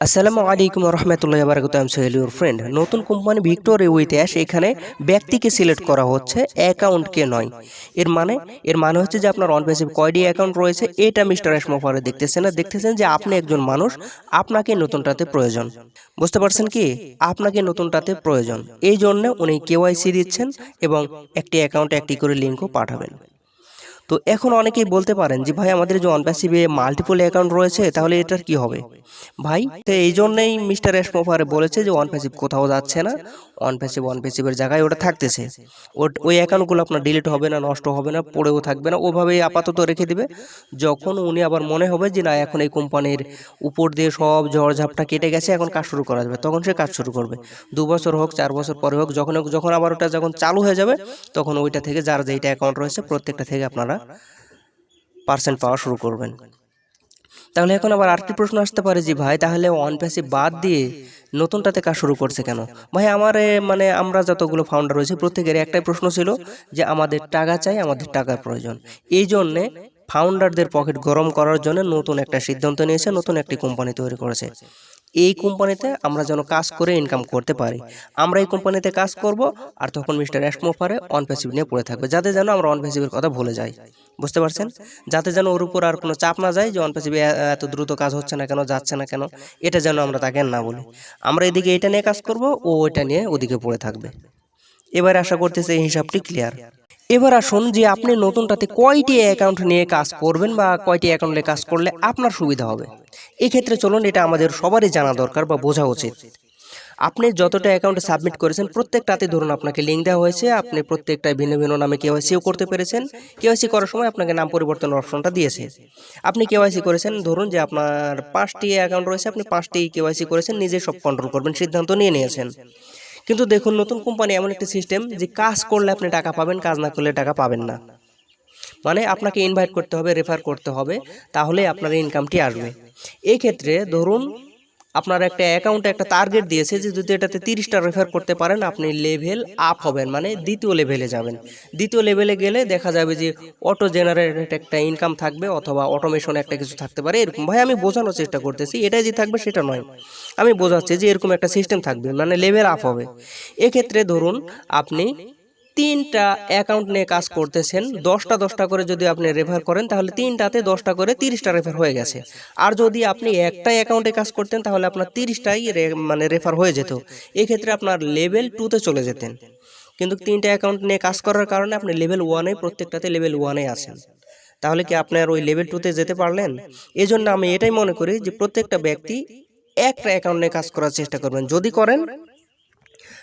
আসসালামু আলাইকুম রহমতুল্লাহ বারকাত আমি সোহেল ইউর ফ্রেন্ড নতুন কোম্পানি ভিক্টোর উইথ অ্যাশ এখানে ব্যক্তিকে সিলেক্ট করা হচ্ছে অ্যাকাউন্টকে নয়। এর মানে এর মানে হচ্ছে যে আপনার অন পেসিভ কয়টি অ্যাকাউন্ট রয়েছে, এটা মিস্টার অ্যাশ মোফারে দেখতেছেন না দেখতেছেন যে আপনি একজন মানুষ, আপনাকে নতুনটাতে প্রয়োজন। বুঝতে পারছেন কি? আপনাকে নতুনটাতে প্রয়োজন। এই জন্য উনি কেওয়াইসি দিচ্ছেন এবং একটি অ্যাকাউন্টে একটি করে লিঙ্কও পাঠাবেন। তো এখন অনেকেই বলতে পারেন যে, ভাই, আমাদের যে অনপ্যাসিভে মাল্টিপল অ্যাকাউন্ট রয়েছে, তাহলে এটার কি হবে? ভাই, তো এই জন্যেই মিস্টার এসমোফারে বলেছে যে অনপ্যাসিভ কোথাও যাচ্ছে না। অনপ্যাসিভ অনপ্যাসিভের জায়গায় ওটা থাকতেছে। ওই অ্যাকাউন্টগুলো আপনার ডিলিট হবে না, নষ্ট হবে না, পড়েও থাকবে না, ওভাবেই আপাতত রেখে দিবে। যখন উনি আবার মনে হবে যে না, এখন এই কোম্পানির উপর দিয়ে সব ঝড়ঝাপটা কেটে গেছে, এখন কাজ শুরু করা যাবে, তখন সে কাজ শুরু করবে। দু বছর হোক, চার বছর পরে হোক, যখন যখন আবার ওটা যখন চালু হয়ে যাবে, তখন ওইটা থেকে যার যেইটা অ্যাকাউন্ট রয়েছে, প্রত্যেকটা থেকে আপনারা পার্সেন্ট পাওয়া শুরু করবেন। তাহলে এখন আবার আরেকটি প্রশ্ন আসতে পারে যে, ভাই, তাহলে ওয়ান প্যাসি বাদ দিয়ে নতুনটাতে কাজ শুরু করছে কেন? ভাই, আমার মানে আমরা যতগুলো ফাউন্ডার রয়েছে প্রত্যেকের একটাই প্রশ্ন ছিল যে, আমাদের টাকা চাই, আমাদের টাকার প্রয়োজন। এই জন্যে ফাউন্ডারদের পকেট গরম করার জন্য নতুন একটা সিদ্ধান্ত নিয়েছে, নতুন একটি কোম্পানি তৈরি করেছে। এই কোম্পানিতে আমরা যেন কাজ করে ইনকাম করতে পারি। আমরা এই কোম্পানিতে কাজ করব আর তখন মিস্টার অ্যাশমোফারে অন নিয়ে পড়ে থাকবে, যাতে যেন আমরা অন কথা ভুলে যাই। বুঝতে পারছেন? যাতে যেন ওর উপর আর কোনো চাপ না যায় যে অন এত দ্রুত কাজ হচ্ছে না কেন, যাচ্ছে না কেন, এটা যেন আমরা তাকে না বলি। আমরা এদিকে এটা নিয়ে কাজ করব, ও এটা নিয়ে ওদিকে পড়ে থাকবে। এবার আশা করতেছে এই হিসাবটি ক্লিয়ার এবার আসুন যে আপনি নতুনটাতে কয়টি অ্যাকাউন্ট নিয়ে কাজ করবেন বা কয়টি অ্যাকাউন্টে কাজ করলে আপনার সুবিধা হবে। এক্ষেত্রে চলুন এটা আমাদের সবারই জানা দরকার বা বোঝা উচিত। আপনি যতটা অ্যাকাউন্টে সাবমিট করেছেন, প্রত্যেকটাতে ধরুন আপনাকে লিঙ্ক দেওয়া হয়েছে, আপনি প্রত্যেকটায় ভিন্ন ভিন্ন নামে কেওয়াইসিও করতে পেরেছেন। কেওয়াইসি করার সময় আপনাকে নাম পরিবর্তনের অপশনটা দিয়েছে। আপনি কেওয়াইসি করেছেন, ধরুন যে আপনার পাঁচটি অ্যাকাউন্ট রয়েছে, আপনি পাঁচটি কেওয়াইসি করেছেন, নিজে সব কন্ট্রোল করবেন, সিদ্ধান্ত নিয়ে নিয়েছেন। কিন্তু দেখুন, নতুন কোম্পানি এমন একটি সিস্টেম যে কাজ করলে আপনি টাকা পাবেন, কাজ না করলে টাকা পাবেন না। মানে আপনাকে ইনভাইট করতে হবে রেফার করতে হবে, তাহলে আপনার ইনকামটি আসবে। এই ক্ষেত্রে ধরুন আপনার একটা অ্যাকাউন্টে একটা টার্গেট দিয়েছে যে যদি এটাতে তিরিশটা রেফার করতে পারেন, আপনি লেভেল আপ হবেন মানে দ্বিতীয় লেভেলে যাবেন। দ্বিতীয় লেভেলে গেলে দেখা যাবে যে অটো জেনারেটেড একটা ইনকাম থাকবে অথবা অটোমেশন একটা কিছু থাকতে পারে। এরকম, ভাই, আমি বোঝানোর চেষ্টা করতেছি, এটাই যে থাকবে সেটা নয়। আমি বোঝাচ্ছি যে এরকম একটা সিস্টেম থাকবে মানে লেভেল আপ হবে। এক্ষেত্রে ধরুন, আপনি তিনটা অ্যাকাউন্ট নিয়ে কাজ করতেছেন, দশটা দশটা করে যদি আপনি রেফার করেন, তাহলে তিনটাতে দশটা করে তিরিশটা রেফার হয়ে গেছে। আর যদি আপনি একটা অ্যাকাউন্টে কাজ করতেন, তাহলে আপনার তিরিশটাই মানে রেফার হয়ে যেত। এক্ষেত্রে আপনার লেভেল টুতে চলে যেতেন। কিন্তু তিনটা অ্যাকাউন্ট নিয়ে কাজ করার কারণে আপনি লেভেল ওয়ানে প্রত্যেকটাতে লেভেল ওয়ানে আছেন। তাহলে কি আপনার ওই লেভেল টুতে যেতে পারলেন? এই জন্য আমি এটাই মনে করি যে প্রত্যেকটা ব্যক্তি একটা অ্যাকাউন্ট নিয়ে কাজ করার চেষ্টা করবেন। যদি করেন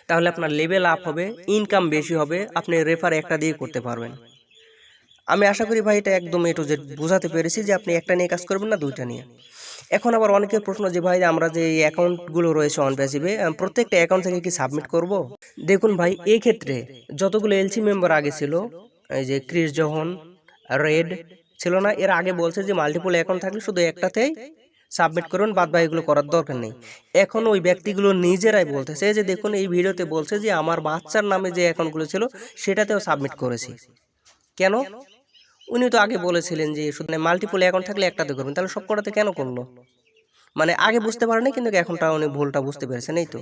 তাহলে আপনার লেভেল আপ হবে ইনকাম বেশি হবে, আপনি রেফার একটা দিয়ে করতে পারবেন। আমি আশা করি ভাই এটা একদম এটু যে বোঝাতে পেরেছি যে আপনি একটা নিয়ে কাজ করবেন না, দুইটা নিয়ে। এখন আবার অনেকের প্রশ্ন যে ভাই, আমরা যে এই অ্যাকাউন্টগুলো রয়েছে অন প্যাসিভে প্রত্যেকটা অ্যাকাউন্ট থেকে কি সাবমিট করব? দেখুন ভাই এই ক্ষেত্রে যতগুলো এলসি মেম্বার আগে ছিল, এই যে ক্রিস জহন রেড ছিল না, এর আগে বলছে যে মাল্টিপল অ্যাকাউন্ট থাকলে শুধু একটাতেই সাবমিট করুন, বাদ বাকি এগুলো করার দরকার নেই। এখন ওই ব্যক্তিগুলো নিজেরাই বলতেছে যে, দেখুন, এই ভিডিওতে বলছে যে, আমার বাচ্চার নামে যে অ্যাকাউন্টগুলো ছিল, সেটাতেও সাবমিট করেছি। কেন? উনি তো আগে বলেছিলেন যে, শুধু মাল্টিপল অ্যাকাউন্ট থাকলে একটাতে করবেন তাহলে সব কটাতে কেন করল? মানে আগে বুঝতে পারেনি, কিন্তু এখনটা উনি ভুলটা বুঝতে পেরেছেন, এই তো।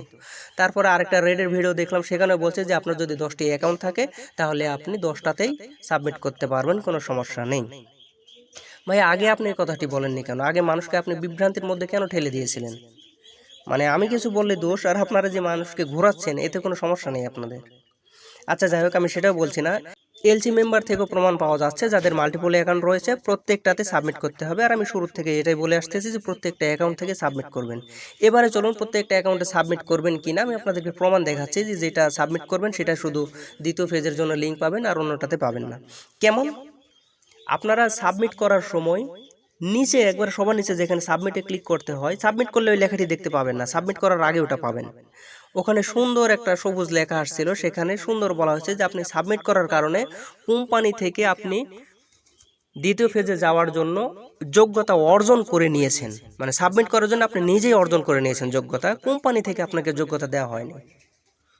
তারপরে আরেকটা রেডের ভিডিও দেখলাম সেখানে বলছে যে, আপনার যদি দশটি অ্যাকাউন্ট থাকে, তাহলে আপনি দশটাতেই সাবমিট করতে পারবেন, কোনো সমস্যা নেই। ভাই, আগে আপনি এই কথাটি বলেননি কেন? আগে মানুষকে আপনি বিভ্রান্তির মধ্যে কেন ঠেলে দিয়েছিলেন? মানে আমি কিছু বললে দোষ, আর আপনারা যে মানুষকে ঘোরাচ্ছেন, এতে কোনো সমস্যা নেই আপনাদের। আচ্ছা যাই হোক, আমি সেটাও বলছি না। এলসি মেম্বার থেকেও প্রমাণ পাওয়া যাচ্ছে, যাদের মাল্টিপল অ্যাকাউন্ট রয়েছে, প্রত্যেকটাতে সাবমিট করতে হবে। আর আমি শুরু থেকে এটাই বলে আসতেছি যে, প্রত্যেকটা অ্যাকাউন্ট থেকে সাবমিট করবেন। এবারে চলুন, প্রত্যেকটা অ্যাকাউন্টে সাবমিট করবেন কিনা, আমি আপনাদেরকে প্রমাণ দেখাচ্ছি যে, যেটা সাবমিট করবেন, সেটা শুধু দ্বিতীয় ফেজের জন্য লিঙ্ক পাবেন, আর অন্যটাতে পাবেন না। কেমন? আপনারা সাবমিট করার সময় নিচে একবার সবার নিচে যেখানে সাবমিটে ক্লিক করতে হয় সাবমিট করলে ওই লেখাটি দেখতে পাবেন না। সাবমিট করার আগে ওটা পাবেন। ওখানে সুন্দর একটা সবুজ লেখা আসছিল, সেখানে সুন্দর বলা হয়েছে যে আপনি সাবমিট করার কারণে কোম্পানি থেকে আপনি দ্বিতীয় ফেজে যাওয়ার জন্য যোগ্যতা অর্জন করে নিয়েছেন। মানে সাবমিট করার জন্য আপনি নিজেই অর্জন করে নিয়েছেন যোগ্যতা। কোম্পানি থেকে আপনাকে যোগ্যতা দেওয়া হয়নি।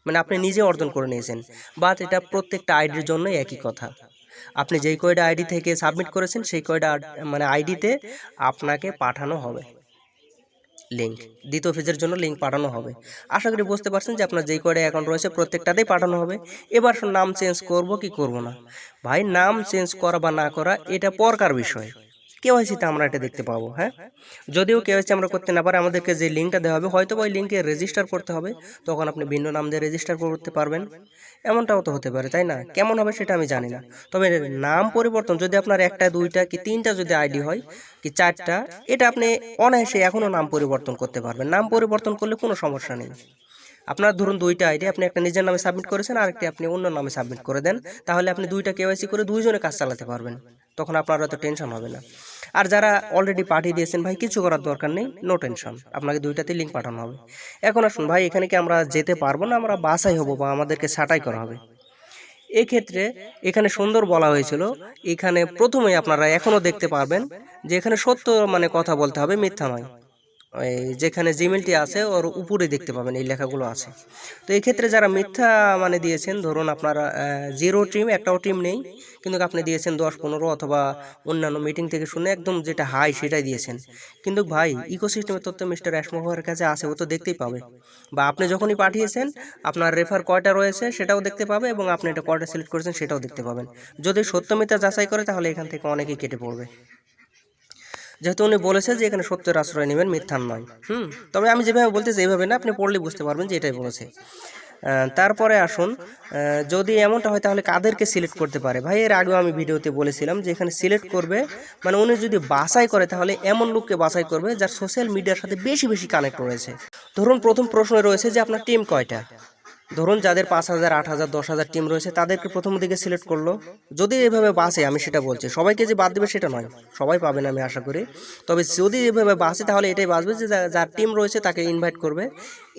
মানে আপনি নিজে অর্জন করে নিয়েছেন। বাট এটা প্রত্যেকটা আইডির জন্য একই কথা। আপনি যেই কয়টা আইডি থেকে সাবমিট করেছেন, সেই কয়টা মানে আইডিতে আপনাকে পাঠানো হবে। লিঙ্ক দ্বিতীয় ফেজের জন্য লিঙ্ক পাঠানো হবে। আশা করি বুঝতে পারছেন যে আপনার যেই কয়টা অ্যাকাউন্ট রয়েছে, প্রত্যেকটাতেই পাঠানো হবে। এবার নাম চেঞ্জ করব কি করব না? ভাই, নাম চেঞ্জ করা বা না করা, এটা পরকার বিষয়। কেওয়াইসিতে আমরা এটা দেখতে পাবো হ্যাঁ? যদিও কেওয়াইসি আমরা করতে না পারি, আমাদেরকে যে লিঙ্কটা দেওয়া হবে, হয়তো ওই লিঙ্কে রেজিস্টার করতে হবে, তখন আপনি ভিন্ন নাম দিয়ে রেজিস্টার করতে পারবেন। এমনটাও তো হতে পারে, তাই না? কেমন হবে সেটা আমি জানি না। তবে নাম পরিবর্তন, যদি আপনার একটা, দুইটা কি তিনটা যদি আইডি হয়, কি চারটা, এটা আপনি অনায়াসে এখনও নাম পরিবর্তন করতে পারবেন। নাম পরিবর্তন করলে কোনো সমস্যা নেই। আপনার ধরুন দুইটা আইডি, আপনি একটা নিজের নামে সাবমিট করেছেন আর একটি আপনি অন্য নামে সাবমিট করে দেন, তাহলে আপনি দুইটা কেওয়াইসি করে দুইজনে কাজ চালাতে পারবেন। তখন আপনার অত টেনশন হবে না। আর যারা অলরেডি পাঠিয়ে দিয়েছেন ভাই, কিছু করার দরকার নেই নো টেনশন আপনাকে দুইটাতেই লিঙ্ক পাঠানো হবে। এখন আসুন ভাই, এখানে কি আমরা যেতে পারব না? আমরা বাসাই হব বা আমাদেরকে ছাটাই করা হবে। এক্ষেত্রে এখানে সুন্দর বলা হয়েছিল, এখানে প্রথমেই আপনারা এখনও দেখতে পারবেন যে এখানে সত্য মানে কথা বলতে হবে, মিথ্যা নয়। যেখানে জিমেলটি আছে, ওর উপরে দেখতে পাবেন এই লেখাগুলো আছে। তো এই ক্ষেত্রে যারা মিথ্যা মানে দিয়েছেন, ধরুন আপনার জিরো টিম একটাও টিম নেই, কিন্তু আপনি দিয়েছেন দশ, পনেরো অথবা অন্যান্য মিটিং থেকে শুনে একদম যেটা হাই সেটাই দিয়েছেন। কিন্তু ভাই ইকোসিস্টেমের তথ্য মিস্টার অ্যাসমোভারের কাছে আছে, ও তো দেখতেই পাবে। বা আপনি যখনই পাঠিয়েছেন, আপনার রেফার কয়টা রয়েছে সেটাও দেখতে পাবে এবং আপনি এটা কয়টা সিলেক্ট করেছেন সেটাও দেখতে পাবেন। যদি সত্য মিথ্যা যাচাই করে, তাহলে এখান থেকে অনেকেই কেটে পড়বে। যেহেতু উনি বলেছে যে এখানে সত্যের আশ্রয় নেবেন মিথ্যার নয়। হুম? তবে আমি যেভাবে বলতেছি, এইভাবে না, আপনি পড়লে বুঝতে পারবেন যে এটাই বলেছে। তারপরে আসুন যদি এমনটা হয় তাহলে কাদেরকে সিলেক্ট করতে পারে? ভাই, এর আগেও আমি ভিডিওতে বলেছিলাম যে এখানে সিলেক্ট করবে মানে উনি যদি বাছাই করে তাহলে এমন লোককে বাছাই করবে যার সোশ্যাল মিডিয়ার সাথে বেশি বেশি কানেক্ট রয়েছে। ধরুন, প্রথম প্রশ্ন রয়েছে যে আপনার টিম কয়টা? ধরুন যাদের পাঁচ হাজার, আট হাজার, দশ হাজার টিম রয়েছে, তাদেরকে প্রথম দিকে সিলেক্ট করল। যদি এভাবে বাসে, আমি সেটা বলছি, সবাইকে যে বাদ দেবে সেটা নয়, সবাই পাবেন আমি আশা করি। তবে যদি এভাবে বাসে, তাহলে এটাই বাসবে যে যার টিম রয়েছে তাকে ইনভাইট করবে।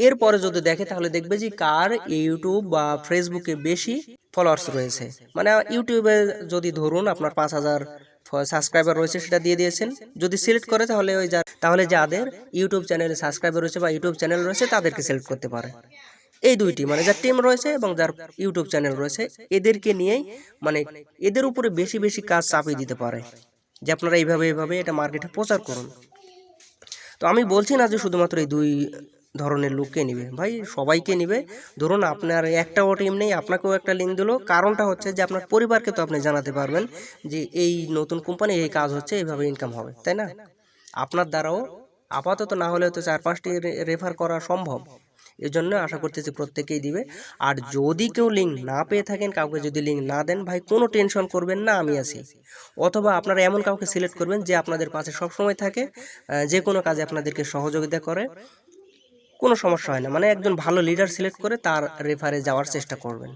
এরপরে যদি দেখে, তাহলে দেখবে যে কার ইউটিউব বা ফেসবুকে বেশি ফলোয়ার্স রয়েছে। মানে ইউটিউবে যদি ধরুন আপনার পাঁচ হাজার সাবস্ক্রাইবার রয়েছে, সেটা দিয়ে দিয়েছেন। যদি সিলেক্ট করে, তাহলে ওই যা তাহলে যাদের ইউটিউব চ্যানেলে সাবস্ক্রাইবার রয়েছে বা ইউটিউব চ্যানেল রয়েছে, তাদেরকে সিলেক্ট করতে পারে। এই দুইটি মানে যার টিম রয়েছে এবং যার ইউটিউব চ্যানেল রয়েছে, এদেরকে নিয়েই মানে এদের উপরে বেশি বেশি কাজ চাপিয়ে দিতে পারে। যে আপনারা এইভাবে এইভাবে এটা মার্কেটে প্রচার করুন। তো আমি বলছি না যে শুধুমাত্র এই দুই ধরনের লোককে নিবে। ভাই, সবাইকে নিবে। ধরুন আপনার একটাও টিম নেই, আপনাকেও একটা লিঙ্ক দিলো। কারণটা হচ্ছে যে আপনার পরিবারকে তো আপনি জানাতে পারবেন যে এই নতুন কোম্পানি এই কাজ হচ্ছে, এইভাবে ইনকাম হবে। তাই না? আপনার দ্বারাও আপাতত না হলে তো চার পাঁচটি রেফার করা সম্ভব। এই জন্য আশা করতেছি প্রত্যেকেই দিবে। আর যদি কেউ লিঙ্ক না পেয়ে থাকেন, কাউকে যদি লিঙ্ক না দেন, ভাই, কোনো টেনশন করবেন না, আমি আছি। অথবা আপনারা এমন কাউকে সিলেক্ট করবেন যে আপনাদের পাশে সবসময় থাকে যে কোনো কাজে আপনাদেরকে সহযোগিতা করে। কোনো সমস্যা হয় না মানে একজন ভালো লিডার সিলেক্ট করে তার রেফারে যাওয়ার চেষ্টা করবেন।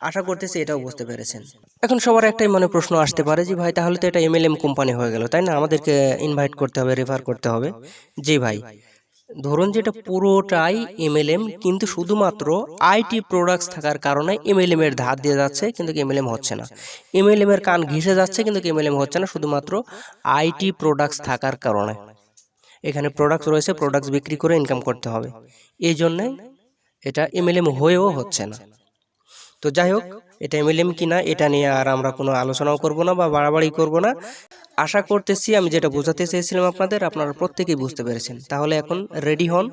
আশা করতেছি এটাও বুঝতে পেরেছেন। এখন সবার একটাই মনে প্রশ্ন আসতে পারে যে, ভাই, তাহলে তো এটা এমএলএম কোম্পানি হয়ে গেল, তাই না? আমাদেরকে ইনভাইট করতে হবে রেফার করতে হবে। জি, ভাই। ধরুন যেটা পুরোটাই এমএলএম কিন্তু শুধুমাত্র আইটি প্রোডাক্টস থাকার কারণে এমএলএম এর ধার দিয়ে যাচ্ছে, কিন্তু এমএলএম হচ্ছে না। এমএলএম এর কান ঘিসে যাচ্ছে, কিন্তু এমএলএম হচ্ছে না, শুধুমাত্র আইটি প্রোডাক্টস থাকার কারণে। এখানে প্রোডাক্টস রয়েছে প্রোডাক্টস বিক্রি করে ইনকাম করতে হবে। এই জন্যে এটা এমএলএম হয়েও হচ্ছে না। তো যাই হোক, এটা এমএলএম কিনা, এটা নিয়ে আর আমরা কোনো আলোচনাও করব না বা বাড়াবাড়ি করব না। আশা করতেছি আমি যেটা বোঝাতে চেয়েছিলাম আপনাদের, আপনারা প্রত্যেকেই বুঝতে পেরেছেন। তাহলে এখন রেডি হন।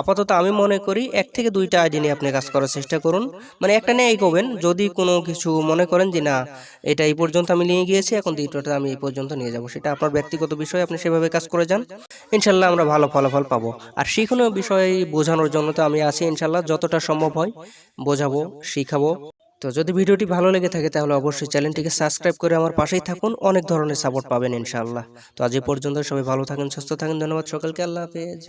আপাতত আমি মনে করি এক থেকে দুইটা আইডি নিয়ে আপনি কাজ করার চেষ্টা করুন। মানে একটা নিয়ে এগোবেন, যদি কোনো কিছু মনে করেন যে না, এটা এই পর্যন্ত আমি নিয়ে গিয়েছি, এখন দ্বিতীয়টা আমি এই পর্যন্ত নিয়ে যাব। সেটা আপনার ব্যক্তিগত বিষয় আপনি সেভাবে কাজ করে যান। ইনশাল্লাহ আমরা ভালো ফলাফল পাবো। আর শিখনীয় বিষয় বোঝানোর জন্য তো আমি আছি ইনশাল্লাহ যতটা সম্ভব হয় বোঝাবো, শিখাবো। তো যদি ভিডিওটি ভালো লেগে থাকে তাহলে অবশ্যই চ্যানেলটিকে সাবস্ক্রাইব করে আমার পাশেই থাকুন। অনেক ধরনের সাপোর্ট পাবেন ইনশাআল্লাহ। তো আজ পর্যন্ত সবাই ভালো থাকেন, সুস্থ থাকেন। ধন্যবাদ সকলকে। আল্লাহ হাফেজ।